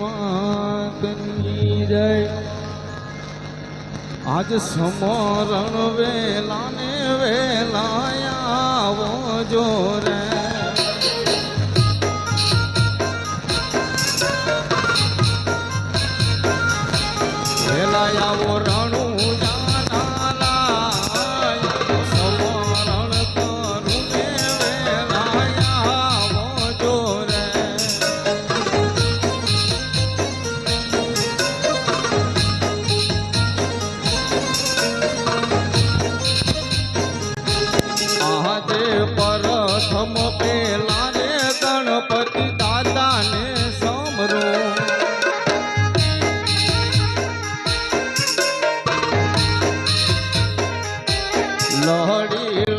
માતની જય આજ સમરણ વેલાને વેલાયા જો રે লহড়ি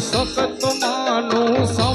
સતત માનું સા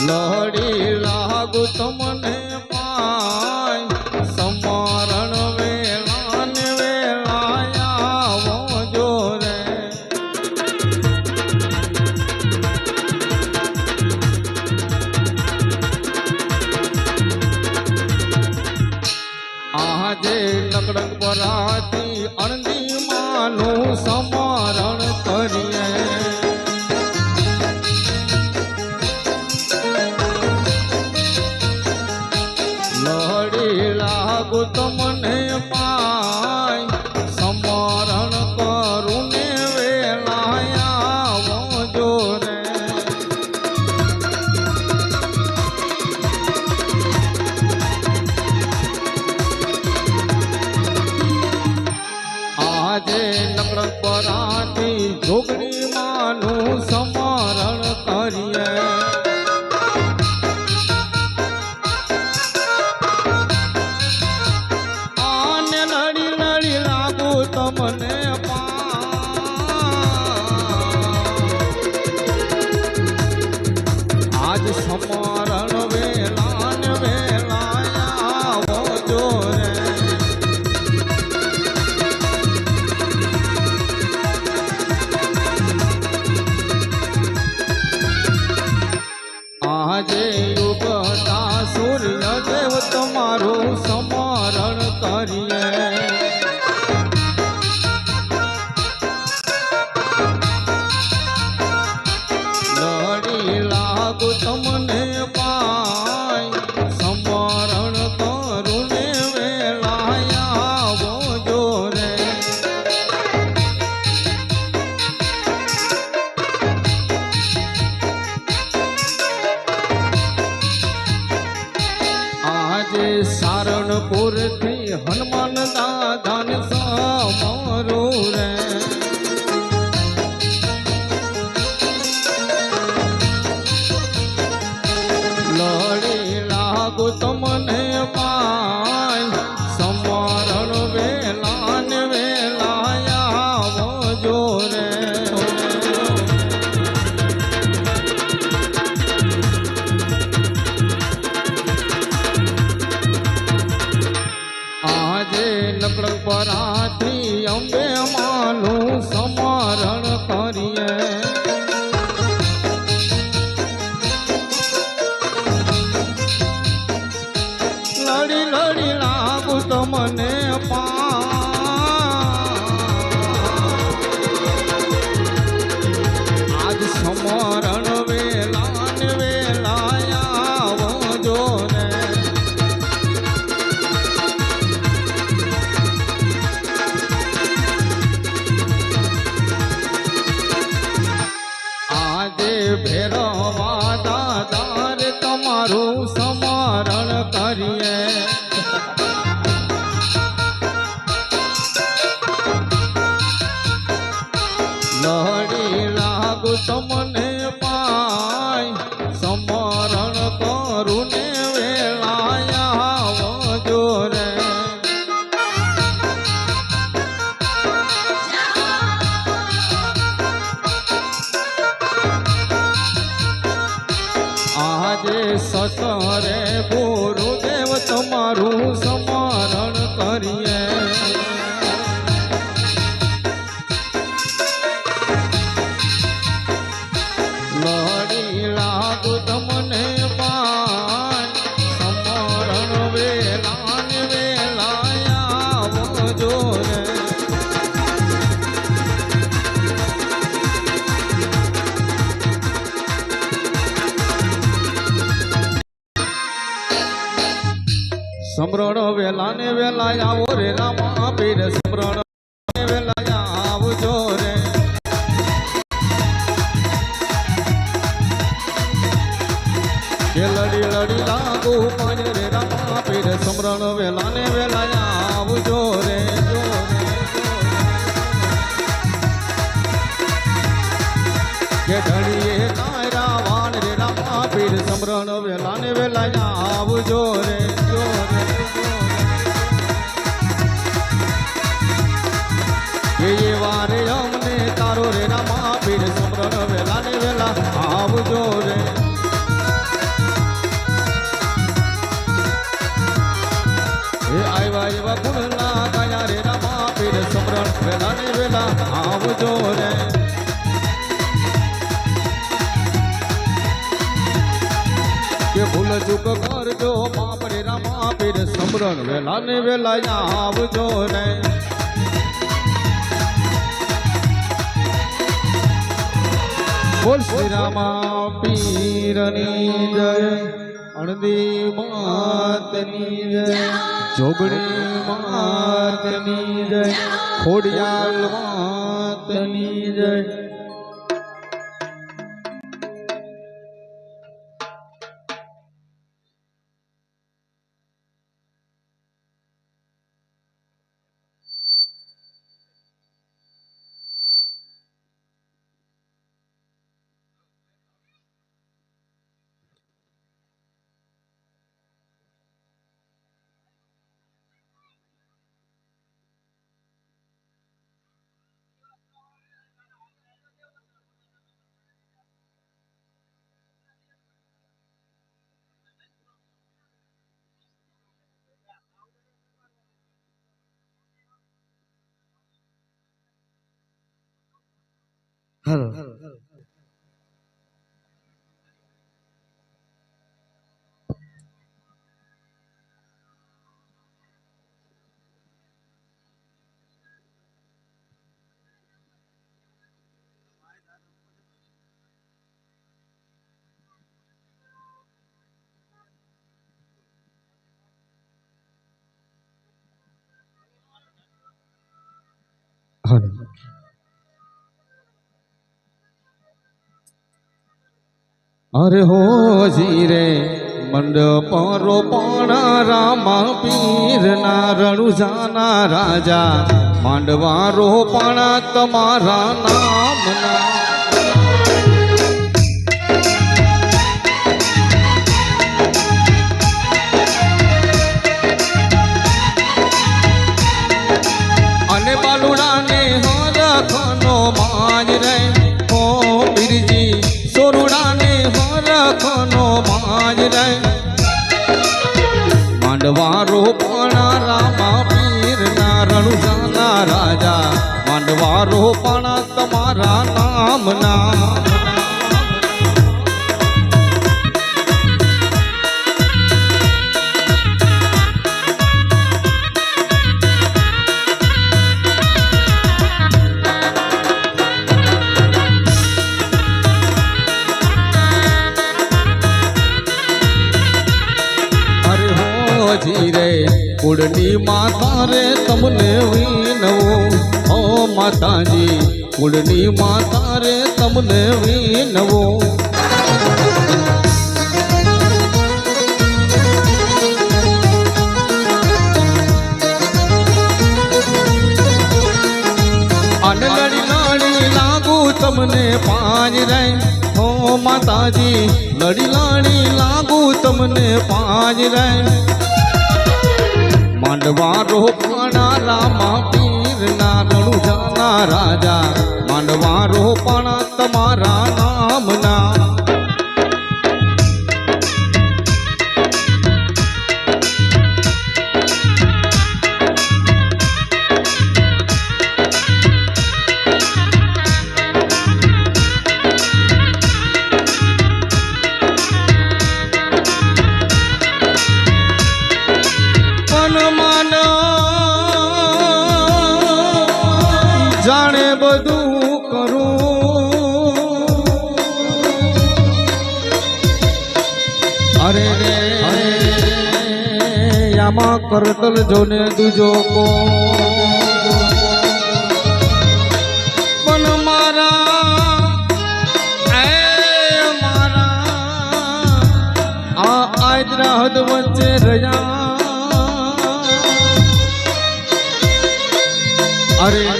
લડી લાગુ તમને Ram. গৌতম આજે લકડ પરાથી અંબે માનું સમારણ કરીએ. લડી લડી લાગુ તમને. પીળા ગુતમને સમરણ વેલા ને વેલા આવો રે રામા પીર સમરણ. આવજો રે. કે ભૂલ ચૂક કરજો બાપ રે રામા પીર સમરણ વેલા ને વેલા આવજો રે. બોલ શ્રી રામા પીરની જય. અણદી માતની જય જોગણી માતની જય ખોડિયાલ માતની જય હર. હર. અરે હો જીરે મંડપ રોપણ રામા પીરના રણુજાના રાજા માંડવા રોપણ તમારા નામના. નામના કુળની માતા રે તમને વિનવો. અને લડી લાગુ તમને પાંચ રે હો માતાજી, લડી લડી લાગુ તમને પાંચ રે માંડવા રોપણા રામા પીરના રણુજાના રાજા. કરતલ જોને દુજો કો પણ મારા એ મારા આ આદરા હદ વચ્ચે રહ્યા. અરે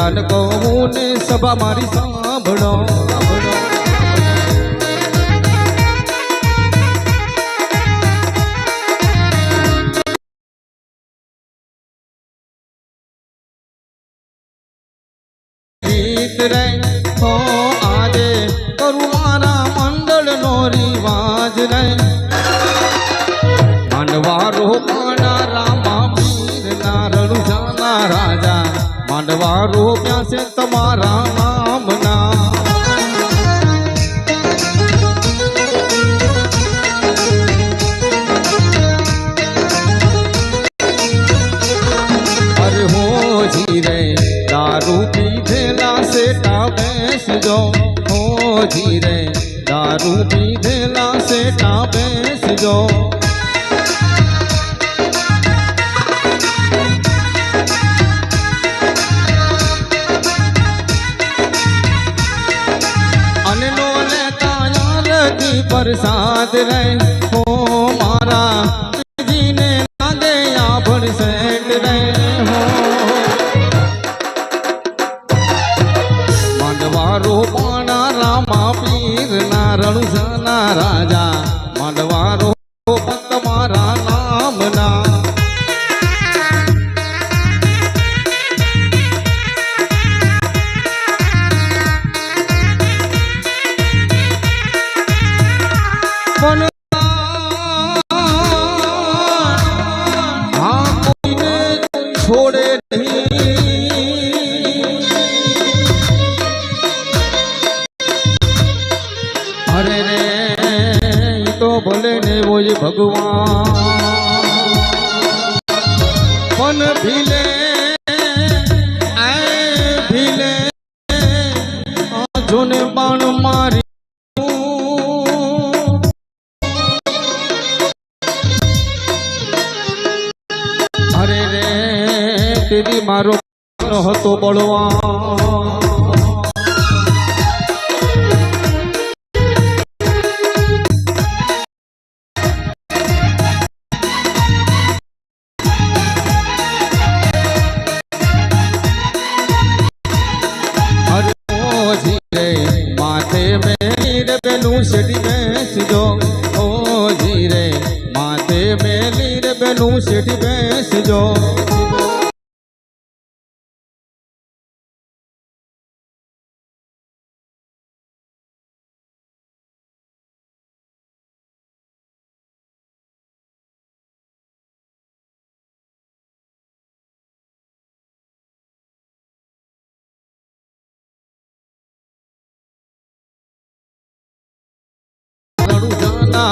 પરદાન કહું ને સભા મારી સાંભળો. આજે કરુણારા મંડળ નો રિવાજ રે. માંડવા રોપ્યા છે તમારા નામના અરે હો જીરે દારૂ પીધેલા સેટા બેસજો હો જીરે દારૂ પીધેલા સેટા બેસજો પ્રસાદ રહે હો મારા મન ભીલે ભીલે. જોને બાણ મારી. અરે રે તેરી મારો હતો બળવા શેઠી બેસજો.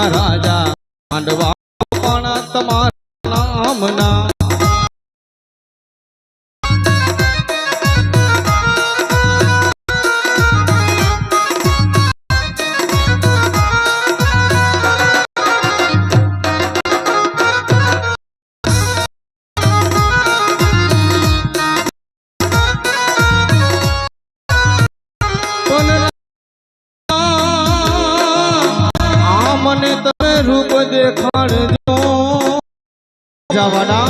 રાજા માંડવા પણ તમારા જવાના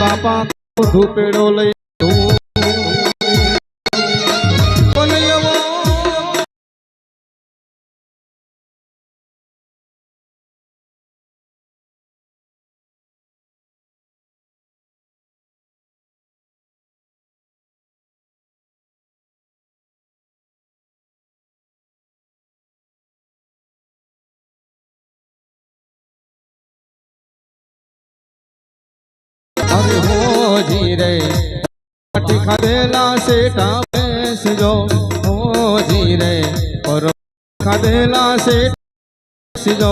બાપા ધૂપેડો લઈ અરે હો જીરે પાટી ખાધેલા શેઠા બેસજો હો રે. ખાધેલા શેઠ બેસજો.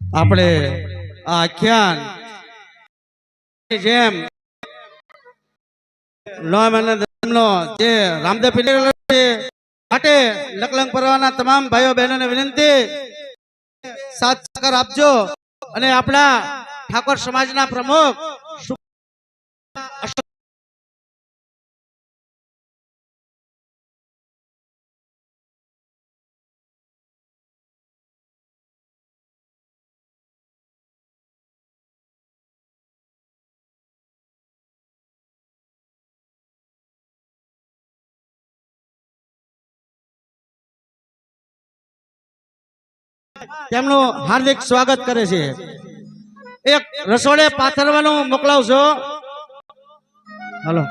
આપણે આખ્યાન જેમ મહિના ધર્મનો જે રામદેવ છે, માટે નકલંગ પરવાના તમામ ભાઈઓ બહેનોને વિનંતી, સાથ સહકાર આપજો અને આપણા ઠાકોર સમાજના પ્રમુખ તેમનું હાર્દિક સ્વાગત કરે છે. એક રસોડે પાથરવાનું મોકલાવશો. હલો.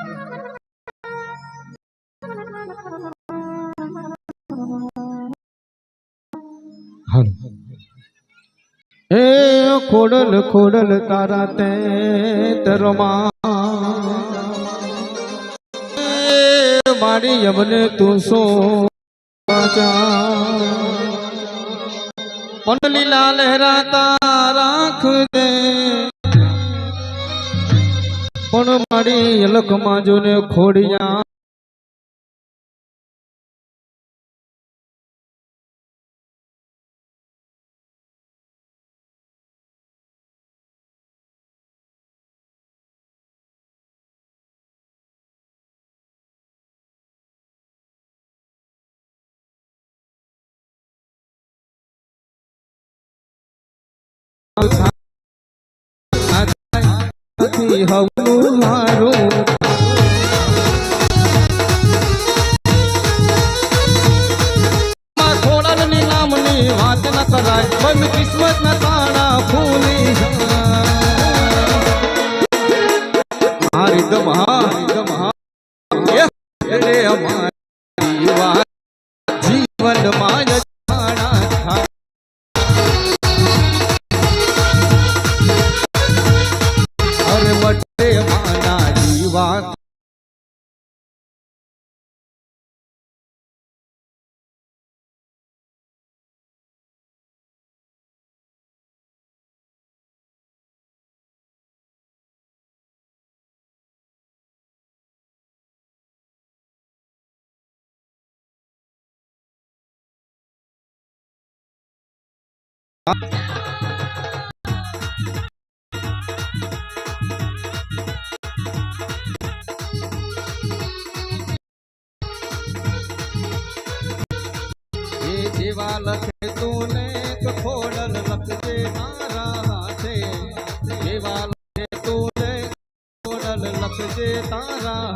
હે ખોડલ ખોડલ તારા તે તરમા મારી યમને તું સો મન લીલા લહેરાતા રાખ દે. પણ મારી લખમાં જોને ખોડિયા નથી હવું મારું. ખોડાની નામની વાત ન કરાય. પણ કિસ્મત ના તાણા ફૂલી જેવા લખે તું ને ખોડલ લખજે મારા હાથે. જેવા લખે તું ને ખોડલ લખજે તારા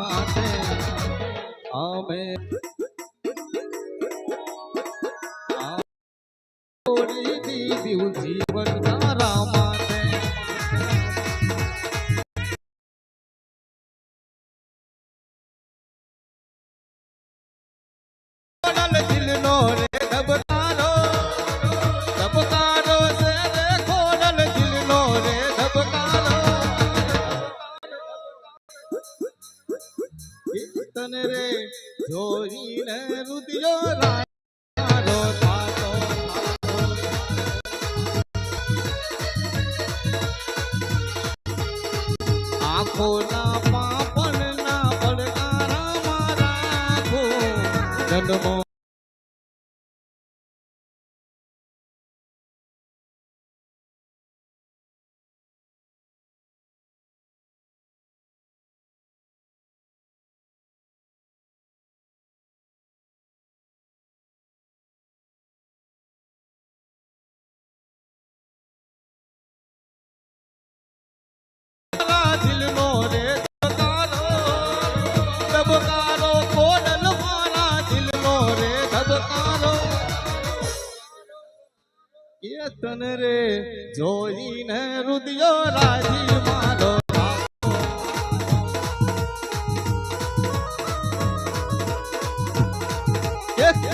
રતન રે જોઈને રુદિયો રાજી મારો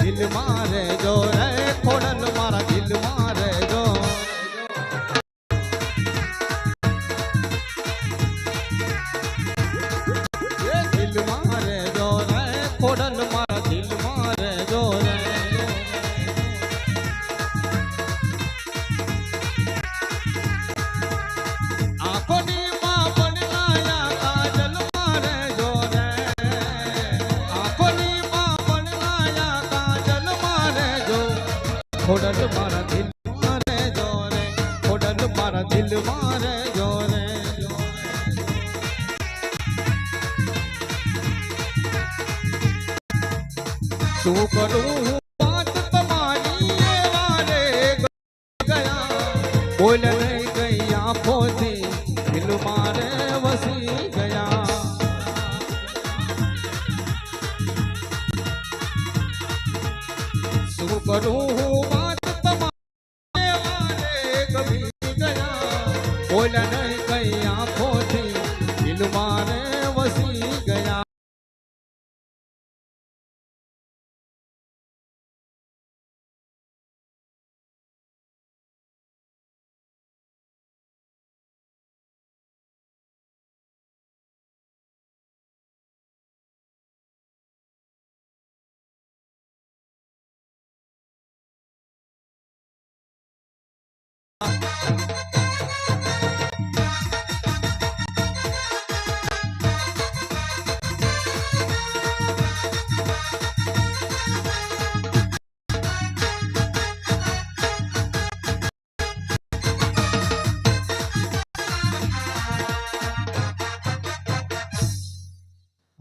દિલ મારે olha né?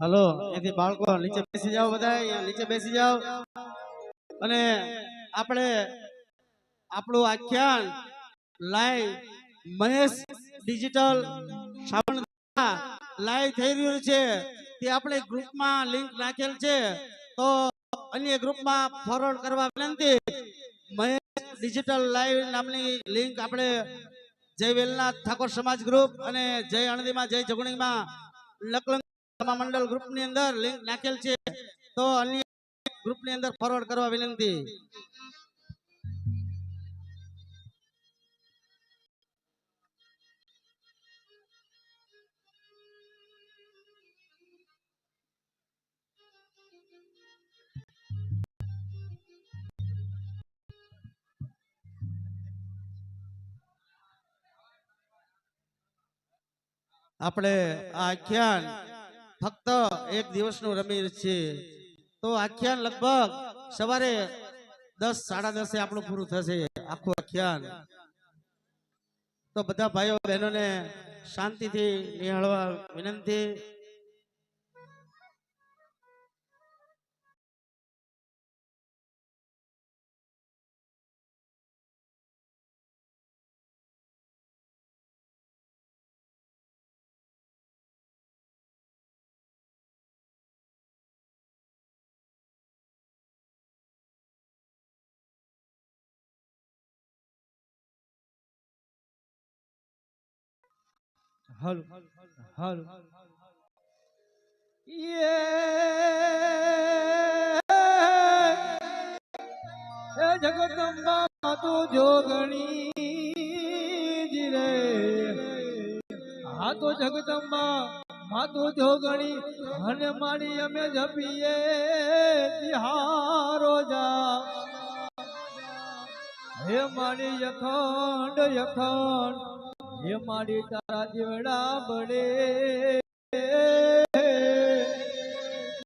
હલો એથી બાળકો નીચે બેસી જાઓ બધા નીચે બેસી જાઓ. અને આપણે આપણું આખ્યાન લાઈવ મહેશ ડિજિટલ લાઈવ થઈ રહ્યું છે. તે આપણે ગ્રુપમાં લિંક નાખેલ છે. તો અન્ય ગ્રુપમાં ફોરવર્ડ કરવા વિનંતી, મહેશ ડિજિટલ લાઈવ નામની લિંક આપણે જય વેલનાથ ઠાકોર સમાજ ગ્રુપ અને જય અણદીમાં જય જગણીમાં લકલંગ સભા મંડળ ગ્રુપની અંદર લિંક નાખેલ છે. તો અન્ય ગ્રુપની અંદર ફોરવર્ડ કરવા વિનંતી. આપણે આખ્યાન ફક્ત એક દિવસનું રમી છે તો આખ્યાન લગભગ સવારે દસ, સાડા દસે આપણું પૂરું થશે, આખું આખ્યાન. તો બધા ભાઈઓ બહેનોને શાંતિથી નિહાળવા વિનંતી. હાલો હાલો. એ જગદંબા માતુ જોગણી જ રે. હા તો જગદંબા માતુ જોગણી અને મારી અમે જપીએ તિહારો જા. હે મારી અખંડ હે મારી તારા દીવડા બળે.